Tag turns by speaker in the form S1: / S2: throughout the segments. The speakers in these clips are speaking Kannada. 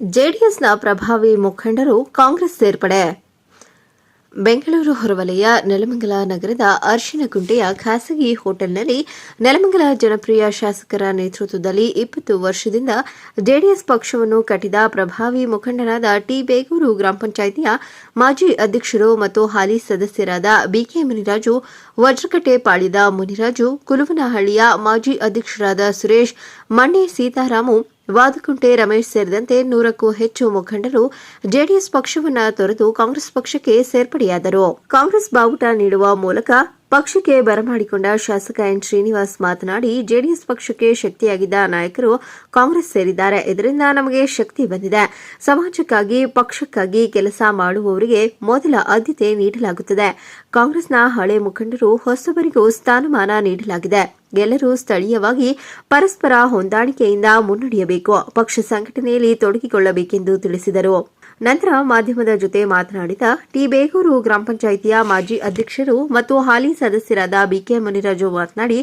S1: ಜೆಡಿಎಸ್ನ ಪ್ರಭಾವಿ ಮುಖಂಡರು ಕಾಂಗ್ರೆಸ್ ಸೇರ್ಪಡೆ. ಬೆಂಗಳೂರು ಹೊರವಲಯ, ನೆಲಮಂಗಲ ನಗರದ ಅರ್ಶಿನಗುಂಟೆಯ ಖಾಸಗಿ ಹೋಟೆಲ್ನಲ್ಲಿ ನೆಲಮಂಗಲ ಜನಪ್ರಿಯ ಶಾಸಕರ ನೇತೃತ್ವದಲ್ಲಿ ಇಪ್ಪತ್ತು ವರ್ಷದಿಂದ ಜೆಡಿಎಸ್ ಪಕ್ಷವನ್ನು ಕಟ್ಟಿದ ಪ್ರಭಾವಿ ಮುಖಂಡರಾದ ಟಿ ಬೇಗೂರು ಗ್ರಾಮ ಪಂಚಾಯಿತಿಯ ಮಾಜಿ ಅಧ್ಯಕ್ಷರು ಮತ್ತು ಹಾಲಿ ಸದಸ್ಯರಾದ ಬಿಕೆ ಮುನಿರಾಜು, ವಜ್ರಕಟ್ಟೆ ಪಾಳಿದ ಮುನಿರಾಜು, ಕುಲುವನಹಳ್ಳಿಯ ಮಾಜಿ ಅಧ್ಯಕ್ಷರಾದ ಸುರೇಶ್ ಮಣ್ಣೆ ಸೀತಾರಾಮು ವಾದಕುಂಟೆ ರಮೇಶ್ ಸೇರಿದಂತೆ ನೂರಕ್ಕೂ ಹೆಚ್ಚು ಮುಖಂಡರು ಜೆಡಿಎಸ್ ಪಕ್ಷವನ್ನು ತೊರೆದು ಕಾಂಗ್ರೆಸ್ ಪಕ್ಷಕ್ಕೆ ಸೇರ್ಪಡೆಯಾದರು. ಕಾಂಗ್ರೆಸ್ ಬಾವುಟ ನೀಡುವ ಮೂಲಕ ಪಕ್ಷಕ್ಕೆ ಬರಮಾಡಿಕೊಂಡ ಶಾಸಕ ಎನ್ ಶ್ರೀನಿವಾಸ್ ಮಾತನಾಡಿ, ಜೆಡಿಎಸ್ ಪಕ್ಷಕ್ಕೆ ಶಕ್ತಿಯಾಗಿದ್ದ ನಾಯಕರು ಕಾಂಗ್ರೆಸ್ ಸೇರಿದ್ದಾರೆ. ಇದರಿಂದ ನಮಗೆ ಶಕ್ತಿ ಬಂದಿದೆ. ಸಮಾಜಕ್ಕಾಗಿ, ಪಕ್ಷಕ್ಕಾಗಿ ಕೆಲಸ ಮಾಡುವವರಿಗೆ ಮೊದಲ ಆದ್ಯತೆ ನೀಡಲಾಗುತ್ತದೆ. ಕಾಂಗ್ರೆಸ್ನ ಹಳೆ ಮುಖಂಡರು ಹೊಸಬರಿಗೂ ಸ್ಥಾನಮಾನ ನೀಡಲಾಗಿದೆ. ಎಲ್ಲರೂ ಸ್ಥಳೀಯವಾಗಿ ಪರಸ್ಪರ ಹೊಂದಾಣಿಕೆಯಿಂದ ಮುನ್ನಡೆಯಬೇಕು. ಪಕ್ಷ ಸಂಘಟನೆಯಲ್ಲಿ ತೊಡಗಿಕೊಳ್ಳಬೇಕೆಂದು ತಿಳಿಸಿದರು. ನಂತರ ಮಾಧ್ಯಮದ ಜೊತೆ ಮಾತನಾಡಿದ ಟಿ ಬೇಗೂರು ಗ್ರಾಮ ಪಂಚಾಯಿತಿಯ ಮಾಜಿ ಅಧ್ಯಕ್ಷರು ಮತ್ತು ಹಾಲಿ ಸದಸ್ಯರಾದ ಬಿಕೆ ಮುನಿರಾಜು ಮಾತನಾಡಿ,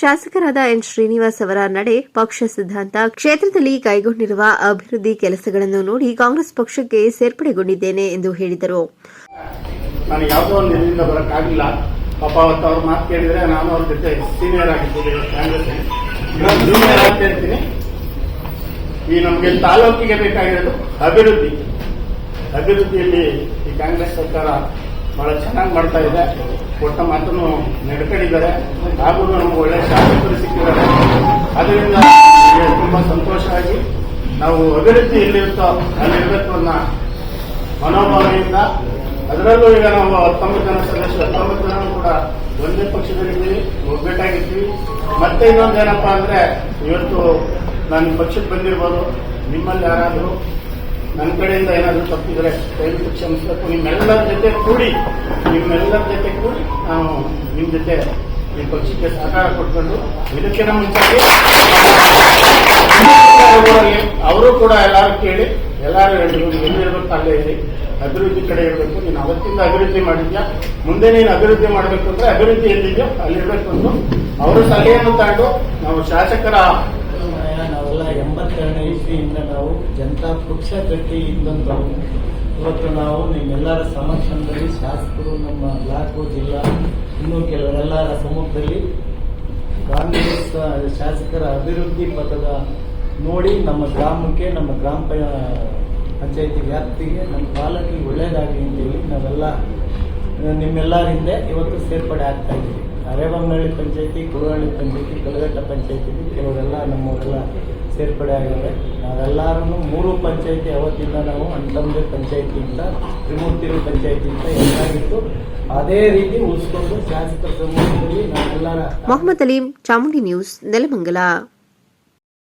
S1: ಶಾಸಕರಾದ ಎನ್ ಶ್ರೀನಿವಾಸ್ ಅವರ ನಡೆ ಪಕ್ಷ ಸಿದ್ಧಾಂತ ಕ್ಷೇತ್ರದಲ್ಲಿ ಕೈಗೊಂಡಿರುವ ಅಭಿವೃದ್ಧಿ ಕೆಲಸಗಳನ್ನು ನೋಡಿ ಕಾಂಗ್ರೆಸ್ ಪಕ್ಷಕ್ಕೆ ಸೇರ್ಪಡೆಗೊಂಡಿದ್ದೇನೆ ಎಂದು ಹೇಳಿದರು.
S2: ಪಾಪ ಅವತ್ತು ಅವ್ರ ಮಾತು ಕೇಳಿದ್ರೆ ನಾನು ಅವ್ರ ಜೊತೆ ಸೀನಿಯರ್ ಆಗಿದ್ದೀನಿ ಈ ನಮಗೆ ತಾಲೂಕಿಗೆ ಬೇಕಾಗಿರೋದು ಅಭಿವೃದ್ಧಿ. ಅಭಿವೃದ್ಧಿಯಲ್ಲಿ ಈ ಕಾಂಗ್ರೆಸ್ ಸರ್ಕಾರ ಬಹಳ ಚೆನ್ನಾಗಿ ಮಾಡ್ತಾ ಇದೆ. ಕೊಟ್ಟ ಮಾತನ್ನು ನಡ್ಕೊಂಡಿದ್ದಾರೆ. ಹಾಗೂ ನಮ್ಗೆ ಒಳ್ಳೆ ಶಾಸಕರು ಸಿಕ್ಕಿದ್ದಾರೆ. ಅದರಿಂದ ತುಂಬಾ ಸಂತೋಷವಾಗಿ ನಾವು ಅಭಿವೃದ್ಧಿ ಎಲ್ಲಿರುತ್ತೋ ಅಲ್ಲಿರಬೇಕು ಅನ್ನೋ ಮನೋಭಾವನೆಯಿಂದ ಅದರಲ್ಲೂ ಈಗ ನಾವು ಹತ್ತೊಂಬತ್ತು ಜನ ಸದಸ್ಯರು, ಹತ್ತೊಂಬತ್ತು ಜನ ಕೂಡ ಒಂದೇ ಪಕ್ಷದಲ್ಲಿದ್ದೀವಿ ಒಗ್ಗಟ್ಟಾಗಿದ್ದೀವಿ. ಮತ್ತೆ ಇನ್ನೊಂದೇನಪ್ಪ ಅಂದ್ರೆ ಇವತ್ತು ನಾನು ಪಕ್ಷಕ್ಕೆ ಬಂದಿರ್ಬೋದು. ನಿಮ್ಮಲ್ಲಿ ಯಾರಾದರೂ ನನ್ನ ಕಡೆಯಿಂದ ಏನಾದರೂ ತಪ್ಪಿದ್ರೆ ದಯವಿಟ್ಟು ಕ್ಷಮಿಸಬೇಕು. ನಿಮ್ಮೆಲ್ಲರ ಜೊತೆ ಕೂಡಿ, ನಿಮ್ಮೆಲ್ಲರ ಜೊತೆ ಕೂಡಿ ನಾವು ನಿಮ್ಮ ಜೊತೆ ಈ ಪಕ್ಷಕ್ಕೆ ಸಹಕಾರ ಕೊಟ್ಕೊಂಡು ಇದಕ್ಕಿಂತ ಮುಂಚೆಗೆ ಅವರು ಕೂಡ ಎಲ್ಲರೂ ಕೇಳಿ, ಎಲ್ಲರೂ ಹೇಳಿದ್ರು ಎಲ್ಲಿರ್ಬೇಕು ಅಲ್ಲೇ ಇರಿ. ಅಭಿವೃದ್ಧಿ ಕಡೆ ಇರಬೇಕು. ನೀನು ಅವತ್ತಿಂದ ಅಭಿವೃದ್ಧಿ ಮಾಡಿದ್ಯಾ? ಮುಂದೆ ನೀನು ಅಭಿವೃದ್ಧಿ ಮಾಡಬೇಕು ಅಂದ್ರೆ ಅಭಿವೃದ್ಧಿ ಎಲ್ಲಿದೆಯೋ ಅಲ್ಲಿರ್ಬೇಕು ಅವರು ಸಲಹೆಯನ್ನು ತಗೊಂಡು ನಾವು ಶಾಸಕರ
S3: ಎಂಬತ್ತೆರಡನೇ ಇಸ್ವಿಯಿಂದ ನಾವು ಜನತಾ ಪಕ್ಷ ಕಟ್ಟಿ ಇದ್ದಂಥವು ಇವತ್ತು ನಾವು ನಿಮ್ಮೆಲ್ಲರ ಸಮಕ್ಷಮದಲ್ಲಿ ಶಾಸಕರು ನಮ್ಮ ಬ್ಲಾಕು ಜಿಲ್ಲಾ ಇನ್ನೂ ಕೆಲವರೆಲ್ಲರ ಸಮ್ಮುಖದಲ್ಲಿ ಕಾಂಗ್ರೆಸ್ ಶಾಸಕರ ಅಭಿವೃದ್ಧಿ ಪಥದ ನೋಡಿ ನಮ್ಮ ಗ್ರಾಮಕ್ಕೆ, ನಮ್ಮ ಗ್ರಾಮ ಪಂಚಾಯತಿ ವ್ಯಾಪ್ತಿಗೆ, ನಮ್ಮ ತಾಲೂಕಿಗೆ ಒಳ್ಳೆಯದಾಗಲಿ ಅಂತೇಳಿ ನಾವೆಲ್ಲ, ನಿಮ್ಮೆಲ್ಲರ ಹಿಂದೆ ಇವತ್ತು ಸೇರ್ಪಡೆ ಆಗ್ತಾ ಇದ್ದೀವಿ. ಅರೇಬಂಗನಹಳ್ಳಿ ಪಂಚಾಯತಿ ಕುರುಹಳ್ಳಿ ಪಂಚಾಯತಿ, ಕಲಘಟ್ಟ ಪಂಚಾಯತಿ ಕೆಲವರೆಲ್ಲ ನಮ್ಮವರೆಲ್ಲ ಸೇರ್ಪಡೆ ಆಗಿದೆ ನಾವೆಲ್ಲರೂ ಮೂರು ಪಂಚಾಯತಿ ಅವತ್ತಿಂದ ನಾವು ಅಂತಂದ್ರೆ ಪಂಚಾಯತಿಯಿಂದ ತ್ರಿಮೂರ್ತಿರು ಪಂಚಾಯತಿಯಿಂದ ಎಲ್ಲಾಗಿತ್ತು ಅದೇ ರೀತಿ ಉಳಿಸ್ಕೊಂಡು ಶಾಸಕ
S1: ಮೊಹಮ್ಮದ್ ಅಲೀಂ, ಚಾಮುಂಡಿ ನ್ಯೂಸ್, ನೆಲಮಂಗಲ.